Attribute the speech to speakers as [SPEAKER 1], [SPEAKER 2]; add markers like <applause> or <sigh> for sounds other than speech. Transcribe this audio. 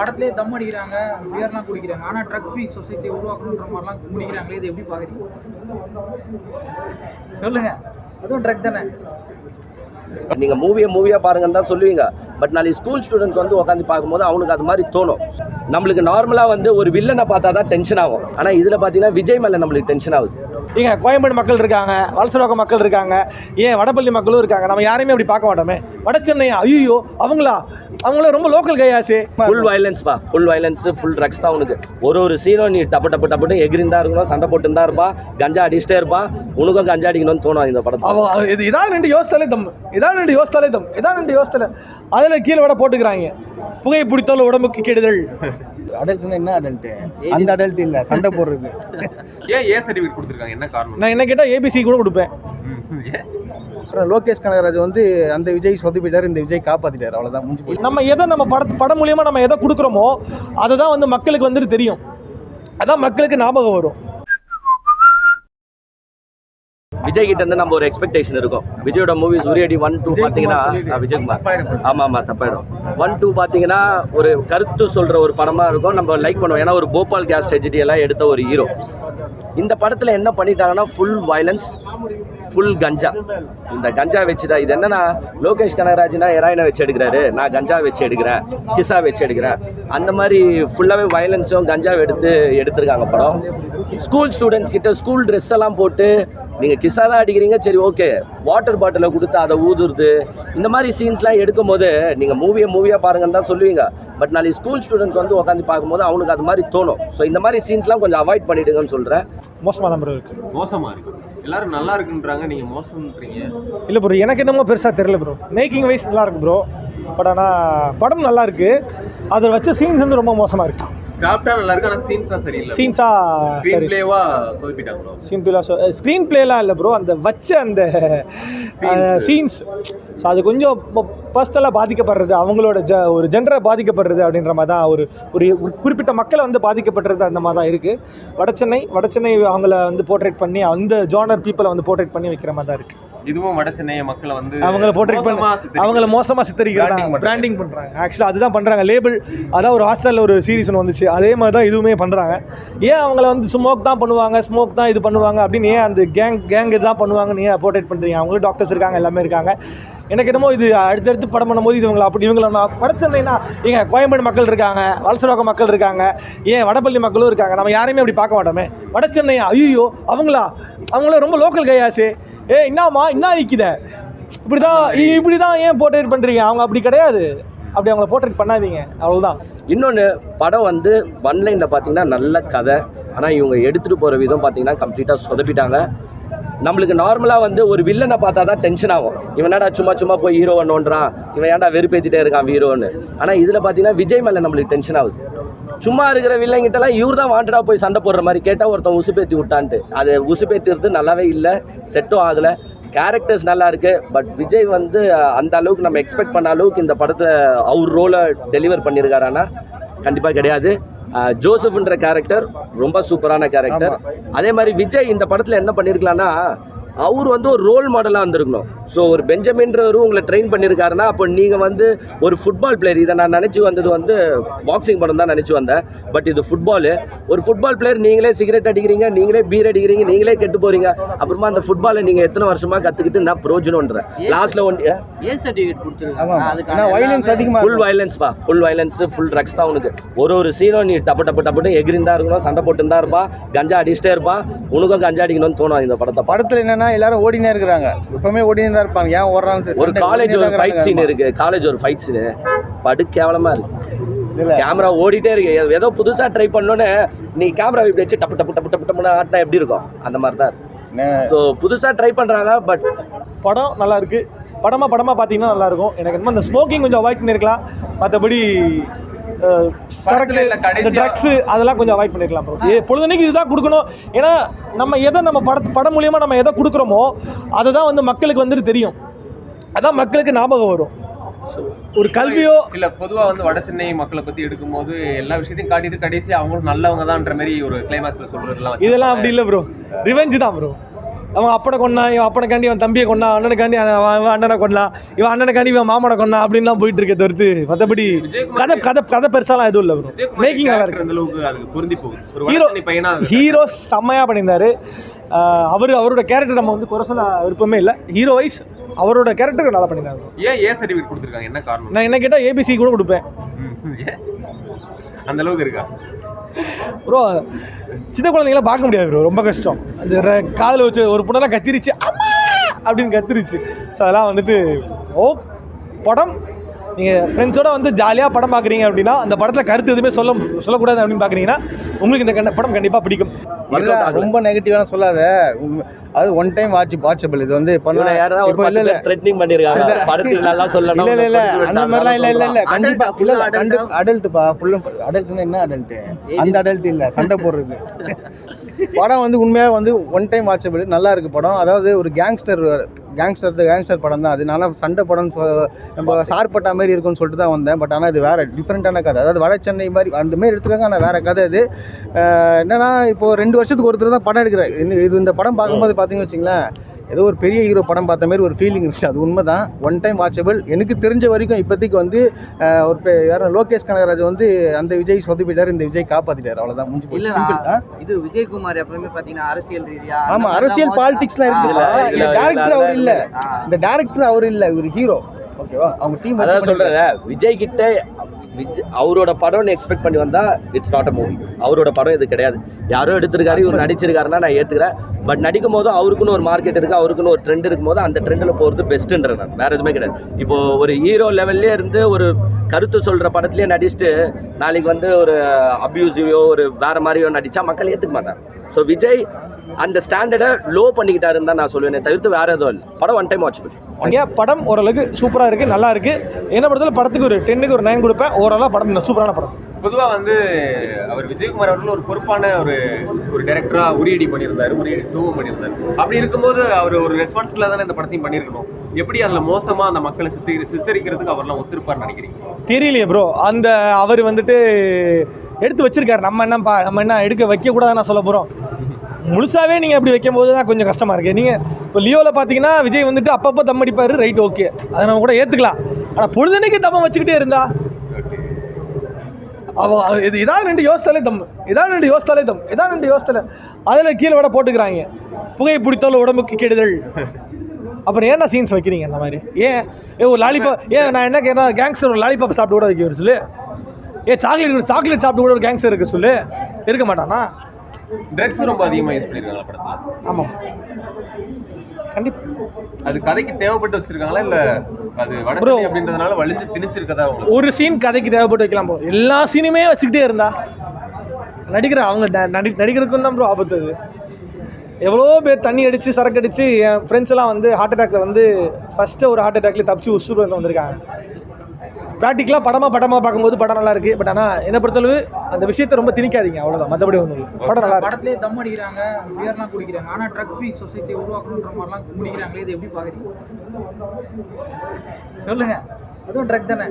[SPEAKER 1] படத்திலே தம் அடிக்கிறாங்க பியர்லாம் குடிக்கிறாங்க. ஆனால் ட்ரக் ஃப்ரீ சொசைட்டி உருவாக்கணுன்ற மாதிரிலாம் குடிக்கிறாங்களே இது எப்படி பார்க்குறீங்க? சொல்லுங்க. அதுவும் ட்ரக் தானே.
[SPEAKER 2] நீங்க மூவியை மூவியா பாருங்கன்னு தான் சொல்லுவீங்க. பட் நாளைக்கு ஸ்கூல் ஸ்டூடெண்ட்ஸ் வந்து உட்காந்து பார்க்கும்போது அவனுக்கு அது மாதிரி தோணும். நம்மளுக்கு நார்மலா வந்து ஒரு வில்லனை பார்த்தா தான் டென்ஷன் ஆகும். ஆனா இதுல பாத்தீங்கன்னா விஜய் மேல நம்மளுக்கு டென்ஷன் ஆகுது.
[SPEAKER 3] இங்க கோயம்பேடு மக்கள் இருக்காங்க வலசரோக்க மக்கள் இருக்காங்க ஏன் வடபள்ளி மக்களும் இருக்காங்க? நம்ம யாரையுமே அப்படி பார்க்க மாட்டோமே. வட சென்னையா? ஐயோ அவங்களா? அவங்கள ரொம்ப லோக்கல் கையாச்சு
[SPEAKER 2] ஃபுல் வயலன்ஸ் பா. ஃபுல் வயலன்ஸ் ஃபுல் ட்ரக்ஸ் தான் உனக்கு. ஒரு ஒரு சீனும் நீ டப்பு டப்பு டப்புட்டு எகிரிந்தா இருக்கணும் சண்டை போட்டு தான் இருப்பா கஞ்சா அடிச்சிட்டே இருப்பா உனக்கும் கஞ்சா அடிக்கணும்னு தோணும் இந்த
[SPEAKER 3] இது இதான் ரெண்டு யோசித்தாலே தம். இதான் ரெண்டு யோசித்தாலே தம். இதான் ரெண்டு யோசித்தாலே. அதில் கீழே விட போட்டுக்கிறாங்க. புகை பிடித்தால் உடம்புக்கு கெடுதல். <laughs>
[SPEAKER 4] அடல்ட்னா என்ன அடல்ட் அந்த அடல்ட் இல்ல சண்டை போடுறது. <laughs>
[SPEAKER 5] ஏன் ஏ சர்டிஃபிகேட் கொடுத்துருக்காங்க? என்ன காரணம்?
[SPEAKER 3] நான் என்ன கேட்டால் ஏபிசி கூட கொடுப்பேன். <laughs>
[SPEAKER 4] லோகேஷ் கனகராஜ் வந்து அந்த விஜய் சொதப்பிட்டார் இந்த விஜய் காப்பாத்திட்டாரு முடிஞ்சு போச்சு.
[SPEAKER 3] நம்ம எதை நம்ம பட படம் மூலியமாக நம்ம எதை கொடுக்குறோமோ அதை தான் வந்து மக்களுக்கு வந்துட்டு தெரியும். அதான் மக்களுக்கு ஞாபகம் வரும்.
[SPEAKER 2] விஜய் கிட்ட இருந்து நம்ம ஒரு எக்ஸ்பெக்டேஷன் இருக்கும். விஜயோட மூவிஸ் உரியடி ஒன் டூ பாத்தீங்கன்னா ஆ, விஜயகுமார் ஆமா ஆமா தப்பாயிடும். ஒன் டூ பாத்தீங்கன்னா ஒரு கருத்து சொல்ற ஒரு படமா இருக்கும். நம்ம லைக் பண்ணுவோம். ஏன்னா ஒரு போபால் கேஸ் ட்ரெஜடி எல்லாம் எடுத்த ஒரு ஹீரோ இந்த படத்துல என்ன பண்ணிட்டாங்கன்னா ஃபுல் வயலன்ஸ் ஃபுல் கஞ்சா இந்த கஞ்சா வச்சு தான் இது என்னன்னா லோகேஷ் கனகராஜ்னா ஹெராயினை வச்சு எடுக்கிறாரு. நான் கஞ்சா வச்சு எடுக்கிறேன். கிசா வச்சு எடுக்கிறேன். அந்த மாதிரி ஃபுல்லாகவே வயலன்ஸும் கஞ்சாவை எடுத்து எடுத்திருக்காங்க படம். ஸ்கூல் ஸ்டூடெண்ட்ஸ் கிட்ட ஸ்கூல் ட்ரெஸ் எல்லாம் போட்டு நீங்கள் கிசா தான் அடிக்கிறீங்க சரி ஓகே வாட்டர் பாட்டிலை கொடுத்து அதை ஊதுறது இந்த மாதிரி சீன்ஸ்லாம் எடுக்கும் போது நீங்கள் மூவியை மூவியாக பாருங்கன்னு தான் சொல்லுவீங்க. பட் நாளைக்கு ஸ்கூல் ஸ்டூடெண்ட்ஸ் வந்து உட்காந்து பார்க்கும்போது அவனுக்கு அது மாதிரி தோணும். ஸோ இந்த மாதிரி சீன்ஸ்லாம் கொஞ்சம் அவாய்ட் பண்ணிடுங்கன்னு சொல்கிறேன்
[SPEAKER 3] மோசமாக தான் ப்ரோ இருக்கு.
[SPEAKER 5] மோசமா இருக்கு. எல்லாரும் நல்லா இருக்குன்றாங்க நீங்க மோசம்ன்றீங்க.
[SPEAKER 3] இல்லை ப்ரோ எனக்கு என்னமோ பெருசாக தெரியல ப்ரோ மேக்கிங் வைஸ் நல்லா இருக்கு ப்ரோ பட் ஆனால் படம் நல்லா இருக்கு. அதை வச்ச சீன்ஸ் வந்து ரொம்ப மோசமாக இருக்கு.
[SPEAKER 5] கிராஃப்டா நல்லா இருக்கு ஆனா சீன்ஸா சரியில்லை
[SPEAKER 3] சீன்ஸா
[SPEAKER 5] ஸ்க்ரீன் பிளேவா
[SPEAKER 3] ஸ்க்ரீன் பிளேலாம் இல்லை ப்ரோ அந்த வச்ச அந்த சீன்ஸ் ஸோ அது கொஞ்சம் பர்சனலாக பாதிக்கப்படுறது அவங்களோட ஜ ஒரு ஜென்டரை பாதிக்கப்படுறது அப்படின்ற மாதிரி தான் ஒரு ஒரு குறிப்பிட்ட மக்களை வந்து பாதிக்கப்படுறது அந்த மாதிரி தான் இருக்குது வடசென்னை வடசென்னை அவங்கள வந்து போர்ட்ரேட் பண்ணி அந்த ஜானர் பீப்புளை வந்து போர்ட்ரேட் பண்ணி வைக்கிற மாதிரி தான் இருக்குது
[SPEAKER 5] இதுவும் வட சென்னைய மக்களை வந்து
[SPEAKER 3] அவங்கள போர்ட்ரேட்
[SPEAKER 5] மோசமா
[SPEAKER 3] பண்ணி. அவங்கள மோசமாக
[SPEAKER 5] Branding
[SPEAKER 3] சித்தரிக்கிறாங்க
[SPEAKER 5] பண்றாங்க.
[SPEAKER 3] பிராண்டிங் பண்ணுறாங்க ஆக்சுவலாக அதுதான் பண்ணுறாங்க லேபிள் அதான் ஒரு ஹாஸ்டலில் ஒரு சீரிஸ் ஒன்று வந்துச்சு. அதே மாதிரி தான் இதுவுமே பண்ணுறாங்க ஏன் அவங்கள வந்து ஸ்மோக் தான் பண்ணுவாங்க ஸ்மோக் தான் இது பண்ணுவாங்க அப்படின்னு ஏன் அந்த கேங் கேங் இதுதான் பண்ணுவாங்கன்னு ஏன் போர்ட்ரேட் பண்ணுறீங்க அவங்களும் டாக்டர்ஸ் இருக்காங்க எல்லாமே இருக்காங்க. எனக்கு என்னமோ இது அடுத்தடுத்து படம் பண்ணும்போது இது இவங்களை அப்படி இவங்களை நான் படச்சேன்னா ஏங்க கோயம்பேடு மக்கள் இருக்காங்க வலசரோக்க மக்கள் இருக்காங்க ஏன் வடபள்ளி மக்களும் இருக்காங்க? நம்ம யாரையுமே அப்படி பார்க்க மாட்டோமே. வட சென்னையா? ஐயோ அவங்களா? அவங்கள ரொம்ப லோக்கல் கையாச்சு ஏ என்னம்மா என்ன விற்கித இப்படி தான் இப்படி தான் ஏன் போர்ட்ரேட் பண்ணுறீங்க அவங்க அப்படி கிடையாது. அப்படி அவங்கள போர்ட்ரேட் பண்ணாதீங்க. அவ்வளோதான்
[SPEAKER 2] இன்னொன்று படம் வந்து ஒன்லைனில் பார்த்தீங்கன்னா நல்ல கதை. ஆனால் இவங்க எடுத்துகிட்டு போகிற விதம் பார்த்தீங்கன்னா கம்ப்ளீட்டாக சொதப்பிட்டாங்க. நம்மளுக்கு நார்மலாக வந்து ஒரு வில்லனை பார்த்தா தான் டென்ஷன் ஆகும். இவன் என்னடா சும்மா சும்மா போய் ஹீரோவை நோண்டுறான் இவன் ஏன்டா வெறுப்பேற்றிட்டே இருக்கான் ஹீரோன்னு ஆனால் இதில் பார்த்தீங்கன்னா விஜய் மேலே நம்மளுக்கு டென்ஷன் ஆகுது. சும்மா இருக்கிற வில்லங்கிட்டலாம் இவர் தான் வாண்டடாக போய் சண்டை போடுற மாதிரி கேட்டால் ஒருத்தன் உசுப்பேத்தி விட்டான்ட்டு. அது உசுப்பேத்துறது நல்லாவே இல்லை செட்டும் ஆகலை. கேரக்டர்ஸ் நல்லா இருக்கு பட் விஜய் வந்து அந்த அளவுக்கு நம்ம எக்ஸ்பெக்ட் பண்ண அளவுக்கு இந்த படத்தை அவர் ரோலை டெலிவர் பண்ணியிருக்காரானா கண்டிப்பாக கிடையாது. ஜோசப்ன்ற கேரக்டர் ரொம்ப சூப்பரான கேரக்டர் அதே மாதிரி விஜய் இந்த படத்தில் என்ன பண்ணியிருக்கலாம்னா அவர் வந்து ஒரு ரோல் மாடலாக வந்திருக்கணும். ஸோ ஒரு பெஞ்சமின்றவரும் உங்களை ட்ரெயின் பண்ணியிருக்காருன்னா அப்போ நீங்கள் வந்து ஒரு ஃபுட்பால் பிளேயர் இதை நான் நினச்சி வந்தது வந்து பாக்ஸிங் படம் தான் நினச்சி வந்தேன். பட் இது ஃபுட்பாலு ஒரு ஃபுட்பால் பிளேயர் நீங்களே சிகரெட் அடிக்கிறீங்க நீங்களே பீர் அடிக்கிறீங்க நீங்களே கெட்டு போகிறீங்க அப்புறமா அந்த ஃபுட்பாலை நீங்கள் எத்தனை வருஷமாக கற்றுக்கிட்டு நான் ப்ரோஜனன்ற லாஸ்ட்டில் ஒன்
[SPEAKER 1] ஏ? சர்டிஃபிகேட்
[SPEAKER 4] அதிகமா
[SPEAKER 2] ஃபுல்
[SPEAKER 4] இருக்கும்.
[SPEAKER 2] வயலன்ஸ் பா. ஃபுல் வயலன்ஸ் ஃபுல் ட்ரக்ஸ் தான் உனக்கு. ஒரு ஒரு சீனும் நீ டப்பு டப்பு டப்புட்டு எகிரிந்தா இருக்கணும் சண்டை போட்டு தான் இருப்பா கஞ்சா அடிச்சிட்டே இருப்பா. உனக்கும் கஞ்சா அடிக்கணும்னு தோணும் இந்த படத்தை.
[SPEAKER 4] படத்துல என்னன்னா எல்லாரும் ஓடினே இருக்கிறாங்க. எப்பவுமே ஓடினே தான் இருப்பாங்க. ஏன் ஓடுறாங்க
[SPEAKER 2] ஒரு காலேஜ் ஒரு ஃபைட் சீன் இருக்கு. காலேஜ் ஒரு ஃபைட் சீனு படு கேவலமா இருக்கு.
[SPEAKER 4] இல்ல.
[SPEAKER 2] கேமரா ஓடிட்டே இருக்கு. ஏதோ- ஏதோ புதுசா ட்ரை பண்ணோன்னு நீ கேமரா இப்படி வச்சு டப்பு டப்பு டப்பு டப்பு டப்புன்னு ஆட்டினா எப்படி இருக்கும்? அந்த மாதிரி தான் இருக்கு. ஸோ புதுசா ட்ரை பண்றாங்க பட்
[SPEAKER 3] படம் நல்லா இருக்கு. படமாக படமாக பார்த்தீங்கன்னா நல்லா இருக்கும். எனக்கு என்னமோ அந்த ஸ்மோக்கிங் கொஞ்சம் அவாய்ட் பண்ணியிருக்கலாம். மற்றபடி சரக்கு இந்த ட்ரக்ஸு அதெல்லாம் கொஞ்சம் அவாய்ட் பண்ணிருக்கலாம் ப்ரோ பொழுதுனைக்கு இதுதான் கொடுக்கணும். ஏன்னா நம்ம எதை நம்ம பட படம் மூலியமாக நம்ம எதை கொடுக்குறோமோ அதை தான் வந்து மக்களுக்கு வந்துட்டு தெரியும். அதான் மக்களுக்கு ஞாபகம் வரும். ஒரு கல்வியோ
[SPEAKER 5] இல்ல பொதுவா வந்து வட சென்னை மக்களை பத்தி எடுக்கும்போது எல்லா விஷயத்தையும் காட்டிட்டு கடைசி அவங்களும் நல்லவங்க தான்ன்ற மாதிரி ஒரு கிளைமாக்ஸ்ல சொல்றதுலாம்
[SPEAKER 3] இதெல்லாம் அப்படி இல்லை ப்ரோ ரிவெஞ்சு தான் ப்ரோ அவன் அப்பனை கொண்டா இவன் அப்பனைக்காண்டி அவன் தம்பியை கொண்டா அண்ணனுக்காண்டி அவன் அண்ணனை கொண்டா இவன் அண்ணனுக்காண்டி இவன் மாமனை கொண்டா அப்படின்லாம் போயிட்டு இருக்கே தவிர்த்து மற்றபடி கதை கதை கதை பெருசாலாம் எதுவும் இல்லை
[SPEAKER 5] விஜயகுமார்
[SPEAKER 3] மேக்கிங் நல்லா இருக்கு.
[SPEAKER 5] அது.
[SPEAKER 3] ஹீரோ செம்மையாக பண்ணியிருந்தாரு. அவர் அவரோட கேரக்டர் நம்ம வந்து குறை சொல்ல விருப்பமே இல்லை. ஹீரோ வைஸ் அவரோட கேரக்டர் நல்லா பண்ணியிருந்தாரு
[SPEAKER 5] ஏன் ஏ சர்டிஃபிகேட் கொடுத்துருக்காங்க? என்ன காரணம்?
[SPEAKER 3] நான் என்ன கேட்டால் ஏபிசி கூட கொடுப்பேன்?
[SPEAKER 5] அந்த அளவுக்கு இருக்கா?
[SPEAKER 3] ப்ரோ சின்ன குழந்தைங்களாம் பார்க்க முடியாது ப்ரோ ரொம்ப கஷ்டம். அந்த காதில் வச்சு ஒரு பொண்ணெல்லாம் கத்திரிச்சு அம்மா! அப்படின்னு கத்திரிச்சு. ஸோ அதெல்லாம் வந்துட்டு ஓ படம் நீங்கள் ஃப்ரெண்ட்ஸோட வந்து ஜாலியாக படம் பார்க்குறீங்க அப்படின்னா அந்த படத்தில் கருத்து எதுவுமே சொல்ல சொல்லக்கூடாது அப்படின்னு பார்க்குறீங்கன்னா உங்களுக்கு இந்த கண்ட- படம் கண்டிப்பாக பிடிக்கும்.
[SPEAKER 4] இல்ல ரொம்ப நெகட்டிவான சொல்லாத. அது ஒன் டைம் வாட்ச் வாட்சபிள் இது வந்து இப்போ இல்ல இல்ல.
[SPEAKER 2] த்ரெட்னிங் பண்ணிருக்காங்க. படத்துக்கு நல்லா சொல்லணும்.
[SPEAKER 4] இல்ல இல்ல அந்த மாதிரிலாம் இல்ல இல்ல இல்ல.
[SPEAKER 2] விட்டாங்க.
[SPEAKER 4] கண்டிப்பா இல்ல இல்ல கண்டிப்பா. அடல்ட்டுப்பா ஃபுல்லும் அடல்ட்னா என்ன அடல்ட் அந்த அடல்ட் இல்ல சண்டை போடுறது. <laughs> படம் வந்து உண்மையாக வந்து ஒன் டைம் வாட்சபிள் நல்லா இருக்கு படம். அதாவது ஒரு கேங்ஸ்டர் கேங்ஸ்டர் கேங்ஸ்டர் படம் தான். அது நல்லா சண்டை படம் நம்ம சார்பட்டா மாதிரி இருக்கும்னு சொல்லிட்டு தான் வந்தேன். பட் ஆனால் இது வேறு டிஃப்ரெண்ட்டான கதை. அதாவது வட சென்னை மாதிரி அந்த மாதிரி எடுத்துருக்காங்க ஆனால் வேறு கதை இது என்னென்னா இப்போது இப்போ ரெண்டு வருஷத்துக்கு ஒருத்தர் தான் படம் எடுக்கிறார். இது இந்த படம் பார்க்கும்போது பார்த்தீங்கன்னு வச்சுங்களேன் ஏதோ ஒரு பெரிய ஹீரோ படம் பார்த்த மாதிரி ஒரு ஃபீலிங் இருந்துச்சு. அது உண்மை தான் ஒன் டைம் வாட்சபிள் எனக்கு தெரிஞ்ச வரைக்கும் இப்போதைக்கு வந்து ஒரு பே- யாரும் லோகேஷ் கனகராஜ் வந்து அந்த விஜய் சொதப்பிட்டார் இந்த விஜய் காப்பாத்திட்டார். அவ்வளோதான் முடிஞ்சு. ஆ?
[SPEAKER 6] இது விஜயகுமார் எப்பவுமே பாத்தீங்கன்னா அரசியல் ரீதியா அந்த
[SPEAKER 4] ஆமா
[SPEAKER 6] மாதிரி
[SPEAKER 4] அரசியல் பாலிடிக்ஸ்லாம் இருக்குல்ல
[SPEAKER 2] இல்ல,
[SPEAKER 4] இந்த
[SPEAKER 2] இல்ல,
[SPEAKER 4] டேரக்டர்
[SPEAKER 2] இல்ல,
[SPEAKER 4] அவர் இல்ல. இந்த டேரக்டர் அவர் இல்ல. இவர் ஹீரோ ஓகேவா அவங்க டீம்
[SPEAKER 2] அதான் சொல்றேன் விஜய் கிட்ட விஜய் அவரோட படம்னு எக்ஸ்பெக்ட் பண்ணி வந்தா இட்ஸ் நாட் அ மூவி அவரோட படம் இது கிடையாது. யாரோ எடுத்திருக்காரு இவர் நடிச்சிருக்காருன்னா நான் ஏத்துக்கிறேன். பட் நடிக்கும் போதும் அவருக்குன்னு ஒரு மார்க்கெட் இருக்குது அவருக்குன்னு ஒரு ட்ரெண்ட் இருக்கும்போது அந்த ட்ரெண்டில் போகிறது பெஸ்ட்டுன்ற நான். வேறு எதுவுமே கிடையாது. இப்போது ஒரு ஹீரோ லெவல்லே இருந்து ஒரு கருத்து சொல்கிற படத்துலேயே நடிச்சுட்டு நாளைக்கு வந்து ஒரு அப்யூசிவோ ஒரு வேறு மாதிரியோ நடித்தா மக்கள் ஏற்றுக்க மாட்டாங்க. ஸோ விஜய் அந்த ஸ்டாண்டர்டை லோ பண்ணிக்கிட்டாருன்னு தான் நான் சொல்லுவேன் தவிர்த்து வேறு எதுவும் இல்லை. படம் ஒன் டைம் வாட்ச் பண்ணி
[SPEAKER 3] ஏன் படம் ஓரளவுக்கு சூப்பராக இருக்குது நல்லா இருக்குது என்ன பொறுத்தவரை படத்துக்கு ஒரு டென்னுக்கு ஒரு நைன் கொடுப்பேன். ஓரளவு படம் சூப்பரான படம்.
[SPEAKER 5] பொதுவாக வந்து அவர் விஜயகுமார் அவர்கள் ஒரு பொறுப்பான ஒரு ஒரு டேரக்டராக உரியடி பண்ணியிருந்தார் உரியடி டூவும் பண்ணியிருந்தார். அப்படி இருக்கும்போது அவர் ஒரு ரெஸ்பான்சிபிளாக தானே இந்த படத்தையும் பண்ணியிருக்கணும். எப்படி அதில் மோசமாக அந்த மக்களை சித்தரி சித்தரிக்கிறதுக்கு அவர்லாம் ஒத்துருப்பார் நினைக்கிறீங்க?
[SPEAKER 3] தெரியலையே ப்ரோ அந்த அவர் வந்துட்டு எடுத்து வச்சிருக்காரு. நம்ம என்னப்பா நம்ம என்ன எடுக்க வைக்கக்கூடாதுன்னு நான் சொல்ல போகிறோம் முழுசாகவே நீங்கள் அப்படி வைக்கும்போது தான் கொஞ்சம் கஷ்டமாக இருக்குது நீங்கள் இப்போ லியோவில் பார்த்தீங்கன்னா விஜய் வந்துட்டு அப்பப்போ தம் அடிப்பார். ரைட் ஓகே அதை நம்ம கூட ஏற்றுக்கலாம் ஆனால் பொழுதனைக்கு தம்ம வச்சுக்கிட்டே இருந்தா அவன் இது இதான் ரெண்டு யோசித்தாலே தம். இதான் ரெண்டு யோசித்தாலே தம். இதான் ரெண்டு யோசித்தாலே. அதில் கீழே விட போட்டுக்கிறாங்க. புகை பிடித்தால் உடம்புக்கு கெடுதல். அப்புறம் ஏன்டா சீன்ஸ் வைக்கிறீங்க அந்த மாதிரி? ஏன்? ஏ ஒரு லாலிபாப் ஏன் நான் என்ன கேட்குறேன் கேங்ஸ்டர் ஒரு லாலிபாப் சாப்பிட்டு கூட வைக்க சொல்லு. ஏ சாக்லேட் சாக்லேட் சாப்பிட்டு கூட ஒரு கேங்ஸ்டர் இருக்கு சொல்லு. இருக்க மாட்டானா?
[SPEAKER 5] ட்ரக்ஸ் ரொம்ப அதிகமா யூஸ் பண்ணிருக்காங்க படத்துல?
[SPEAKER 3] ஆமாம் கண்டிப்பாக
[SPEAKER 5] அது கதைக்கு தேவைப்பட்டு வச்சிருக்காங்களா? இல்ல அது. வடச்சென்னை அப்படின்றதுனால வலிஞ்சு திணிச்சிருக்கதா
[SPEAKER 3] ஒரு சீன் கதைக்கு தேவைப்பட்டு வைக்கலாம் ப்ரோ எல்லா சீனுமே வச்சுக்கிட்டே இருந்தா. நடிக்கிற அவங்க நடி நடிக்கிறதுக்கும் தான் ப்ரோ ஆபத்து அது. எவ்வளோ பேர் தண்ணி அடித்து சரக்கு அடித்து என் ஃப்ரெண்ட்ஸ் எல்லாம் வந்து ஹார்ட் அட்டாக்ல வந்து ஃபஸ்ட்டு ஒரு ஹார்ட் அட்டாக்ல தப்பிச்சு உசுறு வந்து வந்திருக்காங்க. ப்ராக்டிக்கலாக படமாக படமாக பார்க்கும்போது படம் நல்லா இருக்குது பட் ஆனால் என்னை பொறுத்தளவு அந்த விஷயத்தை ரொம்ப திணிக்காதீங்க. அவ்வளோதான் மற்றபடி ஒன்றும் இல்லை. படம் நல்லா இருக்கு.
[SPEAKER 1] தம் அடிக்கிறாங்க பியர்லாம் குடிக்கிறாங்க. ஆனால் ட்ரக் ஃப்ரீ சொசைட்டி உருவாக்கணுன்ற மாதிரிலாம் குடிக்கிறாங்களே இது எப்படி பார்க்குறீங்க? சொல்லுங்கள் அதுவும் ட்ரக் தானே?